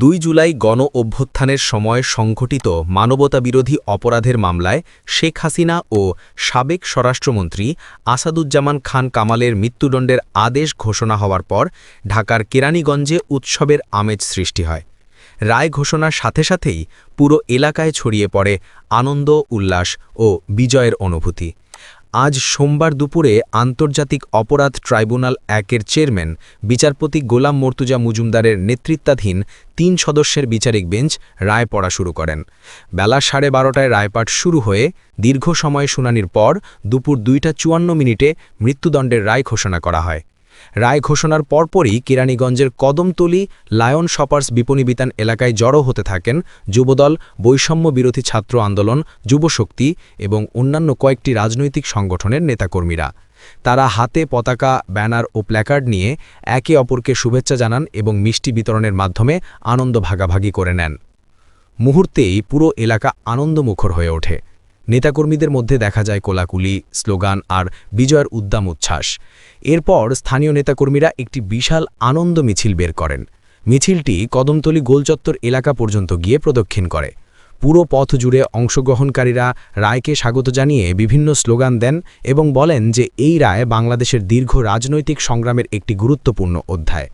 দুই জুলাই গণ অভ্যুত্থানের সময় সংঘটিত মানবতাবিরোধী অপরাধের মামলায় শেখ হাসিনা ও সাবেক স্বরাষ্ট্রমন্ত্রী আসাদুজ্জামান খান কামালের মৃত্যুদণ্ডের আদেশ ঘোষণা হওয়ার পর ঢাকার কেরানীগঞ্জে উৎসবের আমেজ সৃষ্টি হয়। রায় ঘোষণার সাথে সাথেই পুরো এলাকায় ছড়িয়ে পড়ে আনন্দ, উল্লাস ও বিজয়ের অনুভূতি। আজ সোমবার দুপুরে আন্তর্জাতিক অপরাধ ট্রাইব্যুনাল একের চেয়ারম্যান, বিচারপতি গোলাম মর্তুজা মজুমদারের নেতৃত্বাধীন তিন সদস্যের বিচারিক বেঞ্চ রায় পড়া শুরু করেন। বেলা সাড়ে বারোটায় রায়পাঠ শুরু হয়ে দীর্ঘ সময় শুনানির পর দুপুর দুইটা চুয়ান্ন মিনিটে মৃত্যুদণ্ডের রায় ঘোষণা করা হয়। রায় ঘোষণার পরপরই কেরানীগঞ্জের কদমতলি লায়ন শপার্স বিপণীবিতান এলাকায় জড়ো হতে থাকেন যুবদল, বৈষম্য বিরোধী ছাত্র আন্দোলন, যুবশক্তি এবং অন্যান্য কয়েকটি রাজনৈতিক সংগঠনের নেতাকর্মীরা। তারা হাতে পতাকা, ব্যানার ও প্ল্যাকার্ড নিয়ে একে অপরকে শুভেচ্ছা জানান এবং মিষ্টি বিতরণের মাধ্যমে আনন্দ ভাগাভাগি করে নেন। মুহূর্তেই পুরো এলাকা আনন্দমুখর হয়ে ওঠে। নেতাকর্মীদের মধ্যে দেখা যায় কোলাকুলি, স্লোগান আর বিজয়ের উদ্দাম উচ্ছ্বাস। এরপর স্থানীয় নেতাকর্মীরা একটি বিশাল আনন্দ মিছিল বের করেন। মিছিলটি কদমতলি গোলচত্বর এলাকা পর্যন্ত গিয়ে প্রদক্ষিণ করে। পুরো পথ জুড়ে অংশগ্রহণকারীরা রায়কে স্বাগত জানিয়ে বিভিন্ন স্লোগান দেন এবং বলেন যে এই রায় বাংলাদেশের দীর্ঘ রাজনৈতিক সংগ্রামের একটি গুরুত্বপূর্ণ অধ্যায়।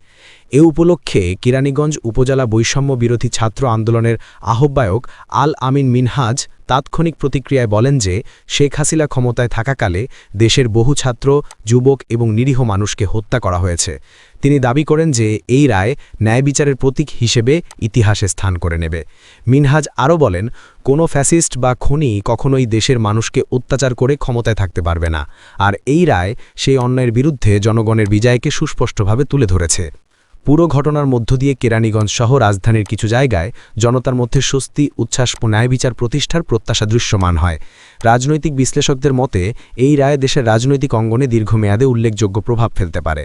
এ উপলক্ষে কিরানীগঞ্জ উপজেলা বৈষম্য বিরোধী ছাত্র আন্দোলনের আহ্বায়ক আল আমিন মিনহাজ তাৎক্ষণিক প্রতিক্রিয়ায় বলেন যে, শেখ হাসিনা ক্ষমতায় থাকাকালে দেশের বহু ছাত্র, যুবক এবং নিরীহ মানুষকে হত্যা করা হয়েছে। তিনি দাবি করেন যে, এই রায় ন্যায় বিচারের প্রতীক হিসেবে ইতিহাসে স্থান করে নেবে। মিনহাজ আরও বলেন, কোনো ফ্যাসিস্ট বা খনি কখনোই দেশের মানুষকে অত্যাচার করে ক্ষমতায় থাকতে পারবে না। আর এই রায় সেই অন্যায়ের বিরুদ্ধে জনগণের বিজয়কে সুস্পষ্টভাবে তুলে ধরেছে। পুরো ঘটনার মধ্য দিয়ে কেরানীগঞ্জ সহ রাজধানীর কিছু জায়গায় জনতার মধ্যে স্বস্তি, উচ্ছ্বাস ও ন্যায় বিচার প্রতিষ্ঠার প্রত্যাশা দৃশ্যমান হয়। রাজনৈতিক বিশ্লেষকদের মতে, এই রায় দেশের রাজনৈতিক অঙ্গনে দীর্ঘমেয়াদে উল্লেখযোগ্য প্রভাব ফেলতে পারে।